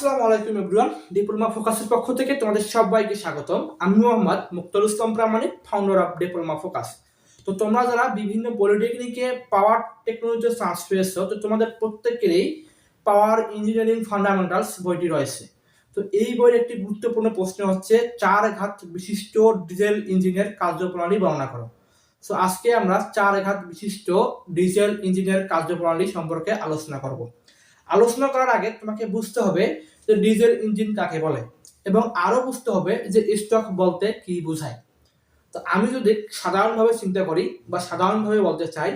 আসসালামু আলাইকুম everyone, diploma ফোকাসের পক্ষ থেকে তোমাদের সবাইকে স্বাগতম। আমি Mohammad Mukhtar Islam Pramanik founder of diploma focus তো তোমরা যারা বিভিন্ন পলিটেকনিকে পাওয়ার টেকনোলজিতে চান্স পেয়েছ তো তোমাদের প্রত্যেকেরই পাওয়ার ইঞ্জিনিয়ারিং ফান্ডামেন্টালস বইটি রয়েছে। তো এই বইয়ের একটি গুরুত্বপূর্ণ প্রশ্ন হচ্ছে, চার ঘাত বিশিষ্ট ডিজেল ইঞ্জিনের কার্যপ্রণালী বর্ণনা করো। সো আজকে আমরা চার ঘাত বিশিষ্ট ডিজেল ইঞ্জিনের কার্যপ্রণালী সম্পর্কে আলোচনা করব। আলোচনা করার আগে তোমাকে বুঝতে হবে যে ডিজেল ইঞ্জিন কাকে বলে? এবং আরও বুঝতে হবে যে স্টক বলতে কি বোঝায়। তো আমি যদি সাধারণভাবে চিন্তা করি বা সাধারণভাবে বলতে চাই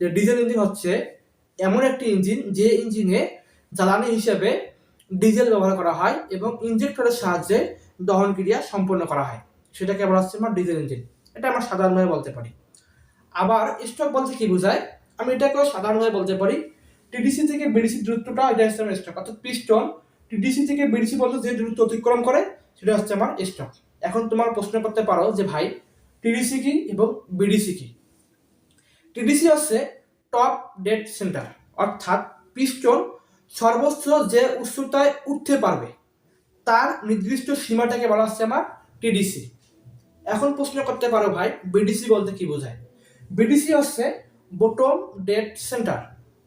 যে ডিজেল ইঞ্জিন হচ্ছে এমন একটি ইঞ্জিন যে ইঞ্জিনে জ্বালানি হিসেবে ডিজেল ব্যবহার করা হয় এবং ইঞ্জেক্টরের সাহায্যে দহন ক্রিয়া সম্পন্ন করা হয়। সেটাকে বলা হচ্ছে আমার ডিজেল ইঞ্জিন এটা আমরা সাধারণভাবে বলতে পারি। আবার স্টক বলতে কি বোঝায়? আমি এটাকেও সাধারণভাবে বলতে পারি। টিডিসি থেকে বিডিসি দূরত্বটা এটা হচ্ছে স্টক অর্থাৎ পিস্টন টিডিসি থেকে বিডিসি পর্যন্ত যে দূরত্ব অতিক্রম করে, সেটা হচ্ছে আমার স্টক এখন তোমার প্রশ্ন করতে পারো যে ভাই টিডিসি কি এবং বিডিসি কি? টিডিসি হচ্ছে টপ ডেড সেন্টার অর্থাৎ পিস্টন সর্বোচ্চ যে উচ্চতায় উঠতে পারবে, তার নির্দিষ্ট সীমাটাকে বলা হচ্ছে আমার টিডিসি এখন প্রশ্ন করতে পারো ভাই বিডিসি বলতে কি বোঝায়? বিডিসি হচ্ছে বটম ডেড সেন্টার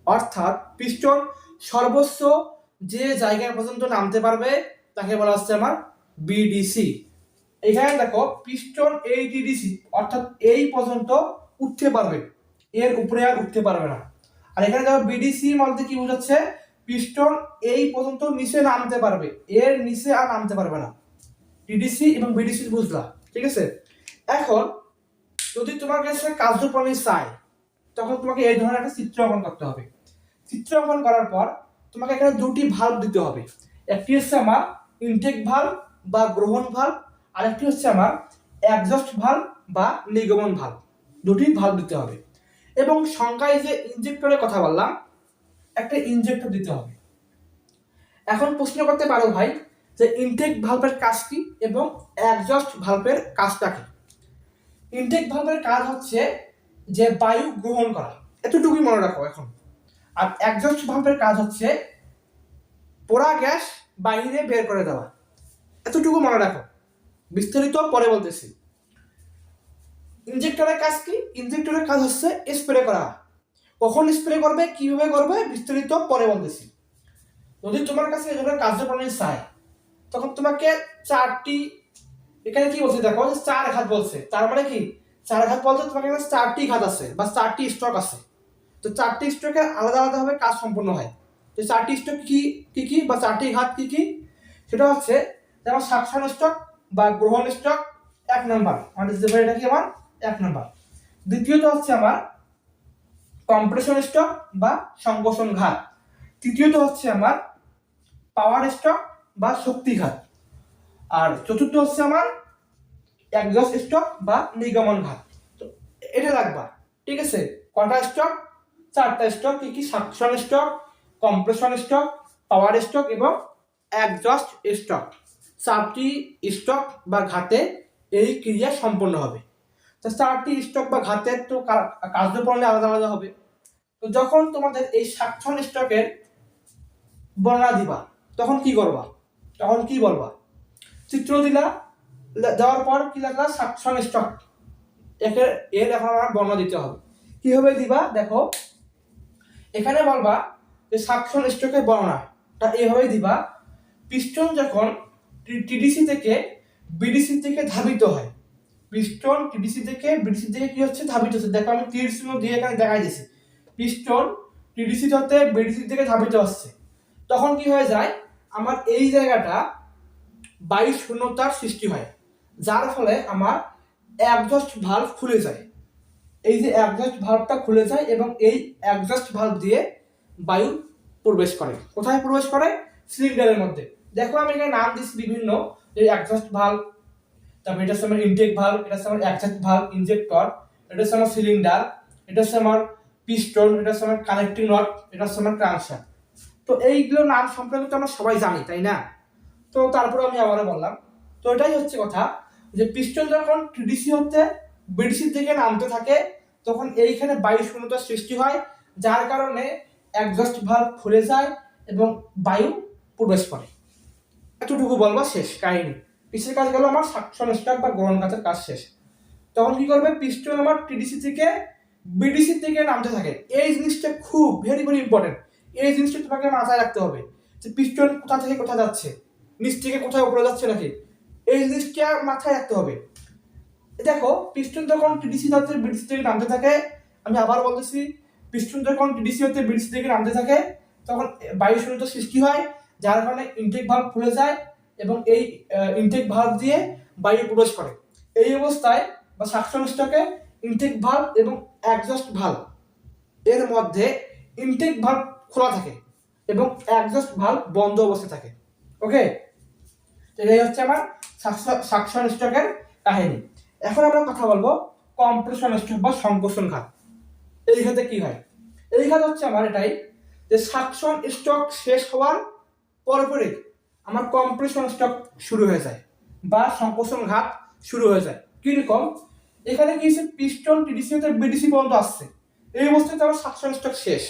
অর্থাৎ পিস্টন সর্বোচ্চ যে জায়গা পর্যন্ত নামতে পারবে, তাকে বলা হচ্ছে আমার বিডিসি এখানে দেখো পিস্টন এই ডিডিসি অর্থাৎ এই পর্যন্ত উঠতে পারবে। এর উপরে আর উঠতে পারবে না। আর এখানে দেখো বিডিসি বলতে কি বোঝাচ্ছে? পিস্টন এই পর্যন্ত নিচে নামতে পারবে। এর নিচে আর নামতে পারবে না। টিডিসি এবং বিডিসি বুঝলা, ঠিক আছে? এখন, যদি তোমার কাছে কার্যপ্রণালী চাই, তখন তোমাকে এই ধরনের একটা চিত্র অঙ্কন করতে হবে। চিত্র অঙ্কন করার পর তোমাকে এখানে দুটি ভাল্ব দিতে হবে। একটি হচ্ছে আমার ইনটেক ভাল্ব বা গ্রহণ ভাল্ব আর একটি হচ্ছে আমার অ্যাডজাস্ট ভাল্ব বা নিগমন ভাল্ব দুটি ভাল্ব দিতে হবে। এবং সংখ্যায় যে ইনজেক্টরের কথা বললাম, একটা ইনজেক্টর দিতে হবে। এখন প্রশ্ন করতে পারো ভাই, যে ইনটেক ভাল্বের কাজ কি এবং অ্যাডজাস্ট ভাল্বের কাজটা কি? ইনটেক ভাল্বের কাজ হচ্ছে যে বায়ু গ্রহণ করা। এতটুকুই মনে রাখো এখন। আর অ্যাডজাস্ট ভাল্বের কাজ হচ্ছে পোড়া গ্যাস বাইরে বের করে দেওয়া। এতটুকু মনে রাখো। বিস্তারিত পরে বলতেছি। ইনজেক্টরের কাজ কি? ইনজেক্টরের কাজ হচ্ছে স্প্রে করা। কখন স্প্রে করবে, কীভাবে করবে, বিস্তারিত পরে বলতেছি। যদি তোমার কাছে এই ধরনের কার্যপ্রণালী চাই, তখন তোমাকে চারটি, এখানে কি বলছে দেখো চার ঘাত বলছে। তার মানে কি? চার ঘাত বলতে তোমাকে এখানে চারটি ঘাত আছে বা চারটি স্টক আছে। তো চারটি স্টকে আলাদা আলাদাভাবে কাজ সম্পন্ন হয়। তো চারটি স্টক কি, কী কী বা চারটি ঘাত কী কী? সেটা হচ্ছে যেমন সাকশন স্টক বা গ্রহণ স্টক এক নাম্বার। আমাদের যে এটা কি আমার? এক নাম্বার। দ্বিতীয়ত হচ্ছে আমার কম্প্রেশন স্টক বা সংকোষণ ঘাত। তৃতীয়ত হচ্ছে আমার পাওয়ার স্টক বা শক্তি ঘাত। আর চতুর্থ হচ্ছে আমার একজস্ট স্টক বা নিগমন ঘাত। তো এটা রাখবা ঠিক আছে? কটা স্টক চারটা স্টক কি কি suction stroke compression stroke power stroke এবং একজস্ট স্টক চারটি স্টক বা ঘাতে এই ক্রিয়া সম্পন্ন হবে। তো চারটি স্টক বা ঘাতের তো কার্যপ্রণালী আলাদা আলাদা হবে। তো যখন তোমাদের এই সাকশন স্টকের বর্ণনা দিবা, তখন কি করবা? তখন কি বলবা? চিত্র দিলা দেওয়ার পর কি লেখা সাকশন স্টক একে, এর এখন আমার বর্ণনা দিতে হবে। কীভাবে দিবা? দেখো এখানে বলবা যে সাকশন স্টকের বর্ণনাটা এইভাবে দিবা পিস্টন যখন টিডিসি থেকে বিডিসি থেকে ধাবিত হয় পিস্টন টিডিসি থেকে বিডিসি থেকে কি হচ্ছে? ধাবিত হচ্ছে। দেখো আমি তীর চিহ্ন দিয়ে এখানে দেখাই দিয়েছি। পিস্টন টিডিসি হতে বিডিসি থেকে ধাবিত হচ্ছে। তখন কি হয়ে যায়? আমার এই জায়গাটা বায়ু শূন্যতার সৃষ্টি হয়, যার ফলে আমার অ্যাডজাস্ট ভালভ খুলে যায়। এই যে অ্যাডজাস্ট ভালভটা খুলে যায় এবং এই অ্যাডজাস্ট ভালভ দিয়ে বায়ু প্রবেশ করে। কোথায় প্রবেশ করে? সিলিন্ডারের মধ্যে। দেখো আমি এখানে নাম দিচ্ছি বিভিন্ন। এই অ্যাডজাস্ট ভালভ তারপর এটা হচ্ছে আমার ইনটেক ভালভ এটা হচ্ছে আমার অ্যাডজাস্ট ভালভ ইনজেক্টর এটা হচ্ছে আমার সিলিন্ডার এটা হচ্ছে আমার পিস্টন এটা হচ্ছে আমার কানেক্টিং নট এটা হচ্ছে আমার ক্রাংশাফট তো এইগুলো নাম সম্পর্কে তো আমরা সবাই জানি, তাই না? তো তারপরে আমি আবারও বললাম। তো এটাই হচ্ছে কথা যে পিস্টন যখন টিডিসি হতে বিডিসি থেকে নামতে থাকে, তখন এইখানে বায়ু শূন্যতার সৃষ্টি হয়, যার কারণে অ্যাডজাস্ট ভালভ খুলে যায় এবং বায়ু প্রবেশ করে। এতটুকু বলবা শেষ কাহিনী। পিসের কাজ গেল আমার স্টক বা গ্রহণ কাজের কাজ শেষ। তখন কি করবে? পিস্টন আমার টিডিসি থেকে বিডিসি থেকে নামতে থাকে। এই জিনিসটা খুব ভেরি ভেরি ইম্পর্টেন্ট এই জিনিসটা তোমাকে মাথায় রাখতে হবে যে পিস্টন কোথা থেকে কোথা যাচ্ছে? নিচ থেকে কোথায় উপরে যাচ্ছে নাকি? এই জিনিসটা মাথায় রাখতে হবে। দেখো, পিস্টন যখন টিডিসি হতে বিডিসি থেকে নামতে থাকে, আমি আবার বলতেছি, পিস্টন যখন টিডিসি হতে বিডিসি থেকে নামতে থাকে, তখন বায়ু শূন্যতা সৃষ্টি হয়, যার কারণে ইনটেক ভাল্ব খুলে যায় এবং এই ইনটেক ভাল্ব দিয়ে বায়ু প্রবেশ করে। এই অবস্থায় বা সাকশন স্টকে ইনটেক ভাল্ব এবং অ্যাডজাস্ট ভাল্ব এর মধ্যে ইনটেক ভাল্ব খোলা থাকে এবং অ্যাডজাস্ট ভাল্ব বন্ধ অবস্থায় থাকে। ওকে এটাই হচ্ছে আমার সাকশন স্টকের কাহিনী। এখন আমরা কথা বলব কম্প্রেশন স্টক বা সংকোচন ঘাত। এই ঘাতে কি হয়? এই ঘাত হচ্ছে আমার এটাই যে সাকশন স্টক শেষ হওয়ার পরপরই আমার কম্প্রেশন স্টক শুরু হয়ে যায় বা সংকোচন ঘাত শুরু হয়ে যায়। কীরকম? এখানে কি হচ্ছে পিস্টন টিডিসি হতে বিডিসি পর্যন্ত আসছে। এই অবস্থাতে আমার সাকশন স্টক শেষ।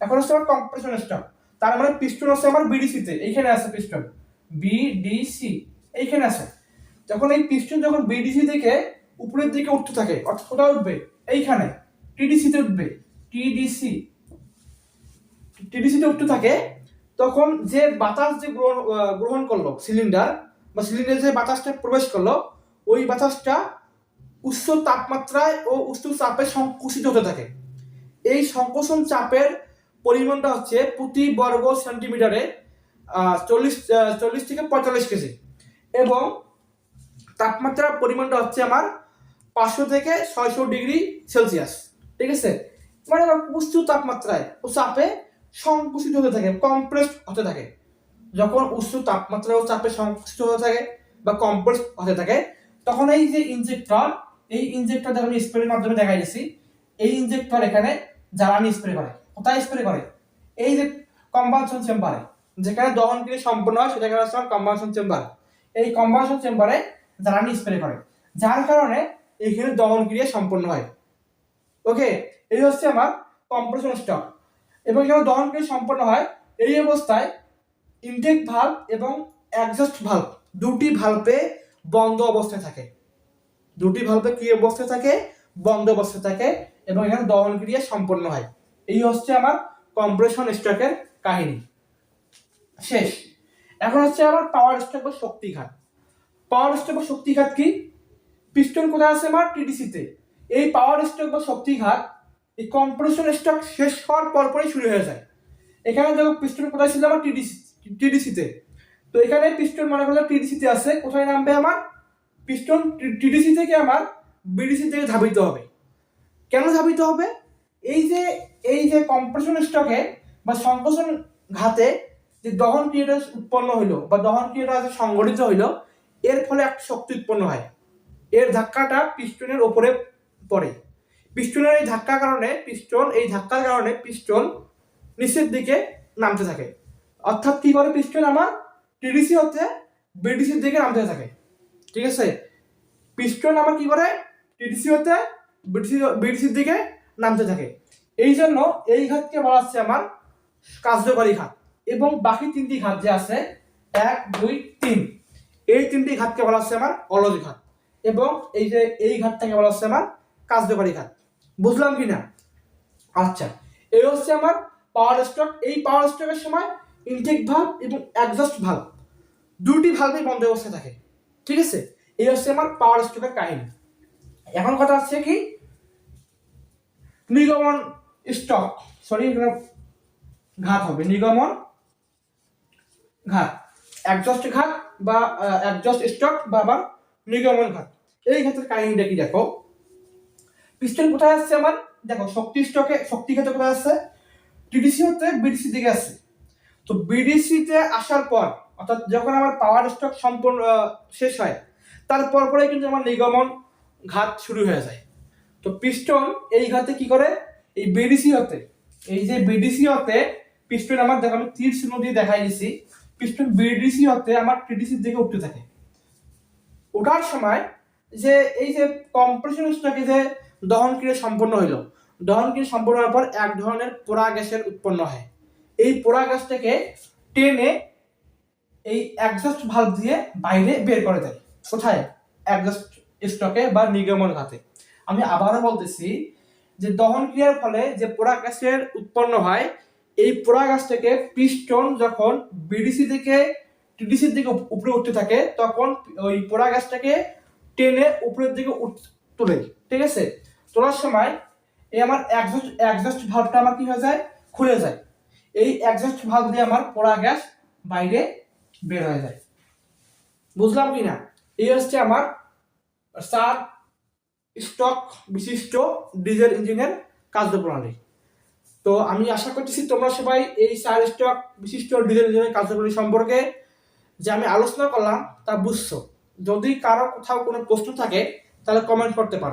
এখন হচ্ছে আমার কম্প্রেশন স্টক তার মানে পিস্টন আছে আমার বিডিসিতে। এইখানে আছে পিস্টন। বিডিসি। এইখানে আছে। যখন এই পিস্টন যখন বিডিসি থেকে উপরের দিকে উঠতে থাকে, অর্থাৎ কোথায় উঠবে? এইখানে টিডিসিতে উঠবে। টিডিসি টিডিসিতে উঠতে থাকে, তখন যে বাতাস যে গ্রহণ গ্রহণ করল সিলিন্ডার বা সিলিন্ডারে যে বাতাসটা প্রবেশ করল, ওই বাতাসটা উচ্চ তাপমাত্রায় ও উচ্চ চাপে সংকুচিত হতে থাকে। এই সংকোচন চাপের পরিমাণটা হচ্ছে প্রতি বর্গ সেন্টিমিটারে চল্লিশ চল্লিশ থেকে পঁয়তাল্লিশ কেজি। এবং তাপমাত্রার পরিমাণটা হচ্ছে আমার পাঁচশো থেকে ছয়শো ডিগ্রি সেলসিয়াস, ঠিক আছে? মানে আমার উচ্চ তাপমাত্রায় ও চাপে সংকুচিত হতে থাকে কম্প্রেস হতে থাকে। যখন উচ্চ তাপমাত্রা ও চাপে সংকুচিত হতে থাকে বা কম্প্রেস হতে থাকে, তখন এই যে ইনজেক্টর এই ইনজেক্টর দেখো আমি স্প্রের মাধ্যমে দেখাই দিছি। এই ইনজেক্টর এখানে জ্বালানি স্প্রে করে। কোথায় স্প্রে করে? এই যে কম্বাসন চেম্বারে যেখানে দহন ক্রিয়া সম্পন্ন হয় সেটা হচ্ছে কম্বাসন চেম্বার এই কম্বাসন চেম্বারে জ্বালানি স্প্রে করে। যার কারণে এখানে দহন ক্রিয়া সম্পন্ন হয়। ওকে এই হচ্ছে আমার কম্প্রেশন স্টক এবং যখন দহন ক্রিয়া সম্পন্ন হয় এই অবস্থায় ইনটেক ভাল্ব এবং অ্যাডজাস্ট ভাল্ব দুটি ভাল্বে বন্ধ অবস্থায় থাকে। দুটি ভাল্বে কি অবস্থায় থাকে? বন্ধ অবস্থায় থাকে এবং এখানে দহন ক্রিয়া সম্পন্ন হয়। এই হচ্ছে আমার কম্প্রেশন স্টকের কাহিনী। শেষ। এখন হচ্ছে আমার পাওয়ার স্টক বা শক্তিঘাত। পাওয়ার স্টক বা শক্তিঘাত কি? পিস্টন কোথায় আছে আমার টিডিসিতে। এই পাওয়ার স্টক বা শক্তিঘাত, এই কম্প্রেশন স্টক শেষ হওয়ার পরপরই শুরু হয়ে যায়। এখানে দেখো পিস্টন কোথায় ছিল আমার টিডিসি, টিডিসিতে। তো এখানে পিস্টন মনে করলে টিডিসিতে আছে। কোথায় নামবে আমার? পিস্টন টিডিসি থেকে আমার বিডিসি থেকে ধাবিত হবে। কেন ধাবিত হবে? এই যে এই যে কম্প্রেশন স্টকে বা সংকোচন ঘাতে যে দহন ক্রিয়াটা উৎপন্ন হইল বা দহন ক্রিয়াটা সংগঠিত হইল এর ফলে একটা শক্তি উৎপন্ন হয়। এর ধাক্কাটা পিস্টনের ওপরে পড়ে। পিস্টনের এই ধাক্কার কারণে পিস্টন, এই ধাক্কার কারণে পিস্টন নিচের দিকে নামতে থাকে। অর্থাৎ কি করে পিস্টন? আমার টিডিসি হতে বিডিসির দিকে নামতে থাকে। ঠিক আছে? পিস্টন আমার কি করে? টিডিসি হতে বিডিসি, বিডিসির দিকে নামতে থাকে। এই জন্য এই ঘাতকে বলা হচ্ছে আমার কার্যকরী ঘাত। এবং বাকি তিনটি ঘাত যে আছে, এক, দুই, তিন। এই তিনটি ঘাতকে বলা হচ্ছে আমার অলজ ঘাত এবং এই যে এই ঘাতটাকে বলা হচ্ছে আমার কার্যকরী ঘাত। বুঝলাম কি না আচ্ছা এই হচ্ছে আমার পাওয়ার স্ট্রোক এই পাওয়ার স্ট্রোকের সময় ইনটেক ভাল্ব এবং অ্যাডজাস্ট ভাল্ব দুটি ভাল্বই বন্ধ অবস্থায় থাকে। ঠিক আছে? এই হচ্ছে আমার পাওয়ার স্ট্রোকের কাহিনী। এখন কথা হচ্ছে কি? নিগমন স্টক সরি ঘাত হবে। নিগমন ঘাত। অ্যাডজাস্ট ঘাত বা অ্যাডজাস্ট স্টক বা আবার নিগমন ঘাত। এই ঘাতের কাহিনীটা কি দেখো? পিস্টন কোথায় আসছে আমার দেখো, শক্তি স্টকে শক্তি ঘাতে কোথায় আসছে? টিডিসি হতে বিডিসি দিকে আসছে। তো বিডিসিতে আসার পর, অর্থাৎ যখন আমার পাওয়ার স্টক সম্পূর্ণ শেষ হয় তারপর পরে কিন্তু আমার নিগমন ঘাত শুরু হয়ে যায়। তো পিস্টন এই ঘাতে কি করে? এই বিডিসি হতে, এই যে বিডিসি হতে পিস্টন আমার দেখো, আমি তীর চিহ্ন দিয়ে দেখাই দিছি। পিস্টন বিডিসি হতে আমার টিডিসির দিকে উঠতে থাকে। ওঠার সময় যে এই যে কম্প্রেশন স্টকে যে দহন ক্রিয়া সম্পন্ন হইল দহন ক্রিয়া সম্পন্ন হওয়ার পর এক ধরনের পোড়া গ্যাসের উৎপন্ন হয়। এই পোড়া গ্যাসটাকে টেনে এই অ্যাডজাস্ট ভাল্ব দিয়ে বাইরে বের করে দেয়। কোথায়? অ্যাডজাস্ট স্টকে বা নির্গমন ঘাতে আমি আবারও বলতেছি যে দহন ক্রিয়ার ফলে যে পোড়া গ্যাসের উৎপন্ন হয় এই পোড়া গ্যাস থেকে পিস্টন যখন বিডিসি থেকে টিডিসির দিকে উপরে উঠতে থাকে, তখন ওই পোড়া গ্যাসটাকে টেনে উপরের দিকে তোলে, ঠিক আছে? তোলার সময় এই আমার অ্যাডজাস্ট অ্যাডজাস্ট ভাল্বটা আমার কি হয়ে যায়? খুলে যায়। এই অ্যাডজাস্ট ভাল্ব দিয়ে আমার পোড়া গ্যাস বাইরে বের হয়ে যায়। বুঝলাম কি না? এই হচ্ছে আমার স্টক বিশিষ্ট ডিজেল ইঞ্জিনের কার্যপ্রণালী। তো আমি আশা করতেছি তোমরা সবাই এই চার স্টক বিশিষ্ট ডিজেল ইঞ্জিনের কার্যকরী সম্পর্কে যে আমি আলোচনা করলাম তা বুঝছ। যদি কারও কোথাও কোনো প্রশ্ন থাকে, তাহলে কমেন্ট করতে পারো।